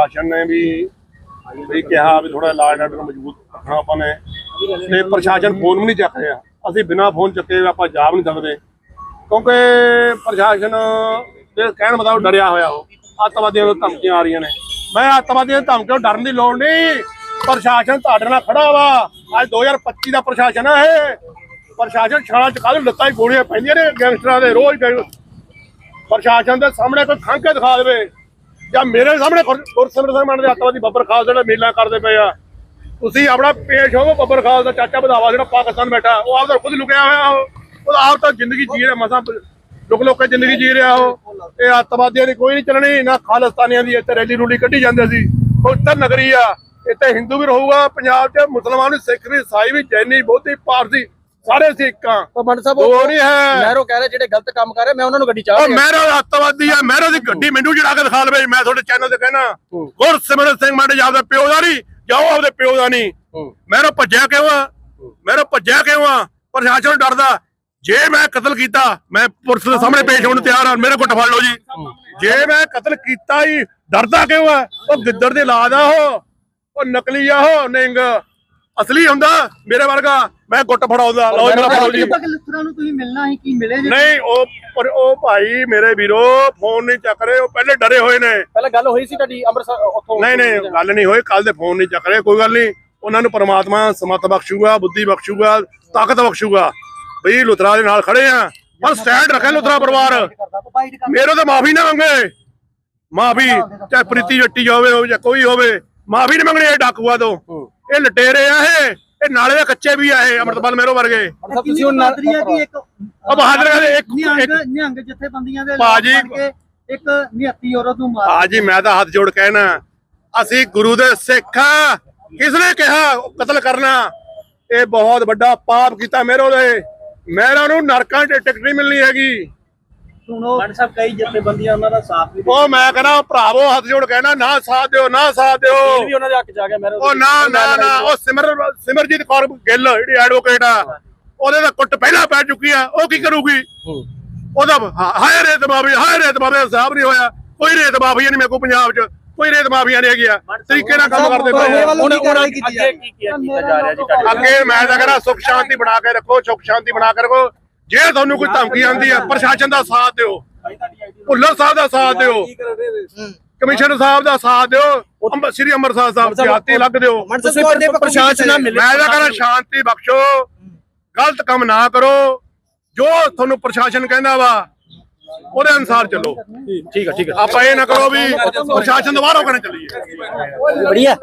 ਪ੍ਰਸ਼ਾਸਨ ਨੇ ਵੀ ਵੀ ਕਿਹਾ ਵੀ ਥੋੜਾ ਲਾਅ ਆਰਡਰ ਮਜ਼ਬੂਤ ਰੱਖਣਾ ਆਪਾਂ ਨੇ। ਤੇ ਪ੍ਰਸ਼ਾਸਨ ਫੋਨ ਵੀ ਨਹੀਂ ਚੱਕ ਰਿਹਾ। ਅਸੀਂ ਬਿਨਾਂ ਫੋਨ ਚੱਕੇ ਆਪਾਂ ਜਾ ਵੀ ਨਹੀਂ ਸਕਦੇ। ਕਿਉਂਕਿ ਪ੍ਰਸ਼ਾਸਨ ਦੇ ਕਹਿਣ ਮੁਤਾਬਕ ਡਰਿਆ ਹੋਇਆ ਉਹ। ਅੱਤਵਾਦੀਆਂ ਤੋਂ ਧਮਕੀਆਂ ਆ ਰਹੀਆਂ ਨੇ। ਮੈਂ ਅੱਤਵਾਦੀਆਂ ਤੋਂ ਧਮਕੀਆਂ ਡਰਨ ਦੀ ਲੋੜ ਨਹੀਂ। ਪ੍ਰਸ਼ਾਸਨ ਤੁਹਾਡੇ ਨਾਲ ਖੜਾ ਵਾ। ਅੱਜ 2025 ਦਾ ਪ੍ਰਸ਼ਾਸਨ ਹੈ ਇਹ। ਪ੍ਰਸ਼ਾਸਨ ਛਾਲਾਂ ਚ ਕੱਲ ਲੱਤਾਂ ਹੀ ਗੋਲੀਆਂ ਪੈਂਦੀਆਂ ਨੇ। ਗੈਂਗਸਟਰਾਂ ਦੇ ਰੋਜ਼ ਪ੍ਰਸ਼ਾਸਨ ਦੇ ਸਾਹਮਣੇ ਕੋਈ ਖੰਘ ਦਿਖਾ ਦੇਵੇ। ਜਾਂ ਮੇਰੇ ਸਾਹਮਣੇ ਗੁਰ- ਸਿੰਘ ਮੰਨ ਦੇ ਅੱਤਵਾਦੀ ਬੱਬਰ ਖਾਲਸਾ ਜਿਹੜਾ ਮੇਲਾ ਕਰਦੇ ਪਏ ਆ। ਤੁਸੀਂ ਆਪਣਾ ਪੇਸ਼ ਹੋਵੋ ਬੱਬਰ ਖਾਲਸਾ ਦਾ ਚਾਚਾ ਬਦਾਵਾ ਜਿਹੜਾ ਪਾਕਿਸਤਾਨ ਬੈਠਾ, ਉਹ ਆਪਦਾ ਖੁਦ ਲੁਕਿਆ ਹੋਇਆ ਉਹ। ਆਪ ਤਾਂ ਜ਼ਿੰਦਗੀ ਜੀ ਰਿਹਾ, ਮਸਾਂ ਲੁਕ ਲੁਕ ਜ਼ਿੰਦਗੀ ਜੀ ਰਿਹਾ ਉਹ। ਇਹ ਅੱਤਵਾਦੀਆਂ ਦੀ ਕੋਈ ਨਹੀਂ ਚੱਲਣੀ, ਨਾ ਖਾਲਿਸਤਾਨੀਆਂ ਦੀ ਇੱਥੇ ਰੈਲੀ ਰੂਲੀ ਕੱਢੀ ਜਾਂਦੇ ਸੀ। ਉਹ ਪਵਿੱਤਰ ਨਗਰੀ ਆ, ਇੱਥੇ ਹਿੰਦੂ ਵੀ ਰਹੂਗਾ, ਪੰਜਾਬ 'ਚ ਮੁਸਲਮਾਨ ਵੀ, ਸਿੱਖ ਵੀ ਈਸਾਈ ਵੀ, ਜੈਨੀ, ਬੋਧੀ, ਪਾਰਸੀ ਸਾਰੇ ਸਿੱਖਾਂ। ਪਰ ਮੰਡ ਸਾਹਿਬ ਦੋ ਨਹੀਂ ਹੈ। ਮਹਿਰੋ ਕਹਿ ਰਹੇ ਜਿਹੜੇ ਗਲਤ ਕੰਮ ਕਰ ਰਹੇ ਮੈਂ ਉਹਨਾਂ ਨੂੰ ਗੱਡੀ ਚਾਹ ਉਹ ਮਹਿਰੋ ਅੱਤਵਾਦੀ ਆ ਮਹਿਰੋ ਦੀ ਗੱਡੀ ਮੈਨੂੰ ਜਿਹੜਾ ਕੇ ਦਿਖਾ ਲਵੇ ਮੈਂ ਤੁਹਾਡੇ ਚੈਨਲ ਤੇ ਕਹਿਣਾ। ਗੁਰਸਿਮਰਨ ਸਿੰਘ ਮੰਡ ਜੀ ਆਪਦੇ ਪਿਓ ਦਾ ਨਹੀਂ ਜਾਓ ਆਪਦੇ ਪਿਓ ਦਾ ਨਹੀਂ। ਮਹਿਰੋ ਭੱਜਿਆ ਕਿਉਂ ਆ? ਮਹਿਰੋ ਭੱਜਿਆ ਕਿਉਂ ਆ? ਪ੍ਰਸ਼ਾਸਨ ਡਰਦਾ। ਜੇ ਮੈਂ ਕਤਲ ਕੀਤਾ ਮੈਂ ਪੁਲਿਸ ਦੇ ਸਾਹਮਣੇ ਪੇਸ਼ ਹੋਣ ਤਿਆਰ ਹਾਂ ਮੇਰੇ ਕੋਲ ਫੜ ਲਓ ਜੀ। ਜੇ ਮੈਂ ਕਤਲ ਕੀਤਾ ਹੀ ਡਰਦਾ ਕਿਉਂ ਆ? ਉਹ ਗਿੱਦੜ ਦੇ ਲਾਦ ਆ ਉਹ ਉਹ ਨਕਲੀ ਆ ਉਹ ਨਿੰਗ। ਅਸਲੀ ਹੁੰਦਾ ਮੇਰੇ ਵਰਗਾ ਮੈਂ ਗੁੱਟ ਫੜਾਉਂਦਾ। ਲਓ ਮੇਰਾ ਫੜੋ ਜੀ। ਲਿਸਟਰਾਂ ਨੂੰ ਤੁਸੀਂ ਮਿਲਣਾ ਸੀ ਕੀ ਮਿਲੇ ਜੇ? ਨਹੀਂ ਉਹ ਪਰ ਉਹ ਭਾਈ ਮੇਰੇ ਵੀਰੋ ਫੋਨ ਨਹੀਂ ਚੱਕ ਰਹੇ ਉਹ ਪਹਿਲੇ ਡਰੇ ਹੋਏ ਨੇ। ਪਹਿਲਾਂ ਗੱਲ ਹੋਈ ਸੀ ਤੁਹਾਡੀ ਅੰਮ੍ਰਿਤਸਰ ਉੱਥੋਂ ਨਹੀਂ ਨਹੀਂ ਗੱਲ ਨਹੀਂ ਹੋਈ ਕੱਲ ਦੇ ਫੋਨ ਨਹੀਂ ਚੱਕ ਰਹੇ ਕੋਈ ਗੱਲ ਨਹੀਂ। ਉਹਨਾਂ ਨੂੰ ਪਰਮਾਤਮਾ ਸਮਤ ਬਖਸ਼ੂਗਾ ਬੁੱਧੀ ਬਖਸ਼ੂਗਾ ਤਾਕਤ ਬਖਸ਼ੂਗਾ। ਬਈ ਲੁਤਰਾ ਦੇ ਨਾਲ ਖੜੇ ਆ। ਪਰ ਸਟੈਂਡ ਰੱਖੇ ਲੁਤਰਾ ਪਰਿਵਾਰ। ਮੇਰੇ ਤੋਂ ਮਾਫੀ ਨਾ ਮੰਗੇ। ਮਾਫੀ ਚਾਹੇ ਪ੍ਰੀਤੀ ਜੱਟੀ ਹੋਵੇ ਹੋਵੇ ਜਾਂ ਕੋਈ ਹੋਵੇ। ਮਾਫੀ ਨਹੀਂ ਮੰਗਣੀ ਇਹ ਡਾਕੂਆ ਤੋਂ। ਇਹ ਲਟੇਰੇ ਆ ਇਹ। ਇਹ ਨਾਲੇ ਦੇ ਕੱਚੇ ਵੀ ਆ ਇਹ ਅਮਰਤਪਾਲ ਮੇਰੋ ਵਰਗੇ। ਸਾਹਿਬ ਤੁਸੀਂ ਉਹ ਨਾਲ ਹੈ ਕਿ ਇੱਕ ਉਹ ਬਹਾਦਰ ਕਹਿੰਦੇ ਇੱਕ ਨਿਹੰਗ ਨਿਹੰਗ ਜਥੇਬੰਦੀਆਂ ਦੇ ਭਾਜੀ- ਇੱਕ ਨਿਹੱਤੀ ਔਰਤ ਨੂੰ ਮਾਰ ਹਾਜੀ ਮੈਂ ਤਾਂ ਹੱਥ ਜੋੜ ਕਹਿਣਾ ਅਸੀਂ ਗੁਰੂ ਦੇ ਸਿੱਖ ਆ। ਕਿਸ ਨੇ ਕਿਹਾ ਕਤਲ ਕਰਨਾ? ਇਹ ਬਹੁਤ ਵੱਡਾ ਪਾਪ ਕੀਤਾ ਮੇਰੋ ਦੇ ਮੇਰਾ ਨੂੰ ਨਰਕਾਂ 'ਚ ਟਿਕਟ ਨਹੀਂ ਮਿਲਣੀ ਹੈਗੀ। ਸੁਣੋ ਮੰਡ ਸਾਹਿਬ ਕਈ ਜਥੇਬੰਦੀਆਂ ਉਹਨਾਂ ਦਾ ਸਾਥ ਵੀ ਉਹ ਮੈਂ ਕਹਿੰਦਾ ਭਰਾਵੋ ਹੱਥ ਜੋੜ ਕਹਿਣਾ ਨਾ ਸਾਥ ਦਿਓ ਨਾ ਸਾਥ ਦਿਓ। ਇਹ ਵੀ ਉਹਨਾਂ ਦੇ ਹੱਕ ਚ ਆ ਗਿਆ ਮਹਿਰੋ ਉਹ ਨਾ ਨਾ ਨਾ ਉਹ ਸਿਮਰ ਸਿਮਰਜੀਤ ਕੌਰ ਗਿੱਲ ਜਿਹੜੀ ਐਡਵੋਕੇਟ ਆ ਉਹਦੇ ਦਾ ਕੁੱਟ ਪਹਿਲਾਂ ਪੈ ਚੁੱਕੀ ਆ ਉਹ ਕੀ ਕਰੂਗੀ? ਉਹਦਾ ਹਾਏ ਰੇਤ ਮਾਫੀ ਹਾਏ ਰੇਤ ਮਾਫੀ ਸਾਹਿਬ ਨਹੀਂ ਹੋਇਆ। ਕੋਈ ਰੇਤ ਮਾਫੀ ਨਹੀਂ ਮੇਰੇ ਕੋਲ ਪੰਜਾਬ 'ਚ ਕੋਈ ਰੇਤ ਮਾਫੀਆ ਨਹੀਂ ਹੈਗੀਆਂ ਤਰੀਕੇ ਨਾਲ ਕੰਮ ਕਰਦੇ ਪਏ ਹੁਣ ਹੁਣ ਅੱਗੇ ਕੀ ਕੀਤਾ ਕੀਤਾ ਜਾ ਰਿਹਾ ਜੀ ਅੱਗੇ ਮੈਂ ਤਾਂ ਕਹਿੰਦਾ ਸੁਖ ਸ਼ਾਂਤੀ ਬਣਾ ਕੇ ਰੱਖੋ ਸੁਖ ਸ਼ਾਂਤੀ ਬਣਾ ਕੇ ਰੱਖੋ। ਜੇ ਤੁਹਾਨੂੰ ਕੋਈ ਧਮਕੀ ਆਉਂਦੀ ਆ ਪ੍ਰਸ਼ਾਸਨ ਦਾ ਸਾਥ ਦਿਓ। ਭੁੱਲਰ ਸਾਹਿਬ ਦਾ ਸਾਥ ਦਿਓ। ਕਮਿਸ਼ਨਰ ਸਾਹਿਬ ਦਾ ਸਾਥ ਦਿਓ। ਸ੍ਰੀ ਅੰਮ੍ਰਿਤਸਰ ਸਾਹਿਬ ਦੀ ਹਾਤੀ ਲੱਗ ਦਿਓ। ਤੁਸੀਂ ਪ੍ਰਸ਼ਾਸਨ ਨਾਲ ਮਿਲੇ। ਮੈਂ ਤਾਂ ਕਹਿੰਦਾ ਸ਼ਾਂਤੀ ਬਖਸ਼ੋ। ਗਲਤ ਕੰਮ ਨਾ ਕਰੋ। ਜੋ ਤੁਹਾਨੂੰ ਪ੍ਰਸ਼ਾਸਨ ਕਹਿੰਦਾ ਵਾ ਉਹਦੇ ਅਨੁਸਾਰ ਚੱਲੋ। ਠੀਕ ਹੈ ਠੀਕ ਹੈ ਆਪਾਂ ਇਹ ਨਾ ਕਰੋ ਵੀ ਪ੍ਰਸ਼ਾਸਨ ਦੁਬਾਰਾ ਕਰਨ ਚੱਲੀਏ। ਬੜੀਆ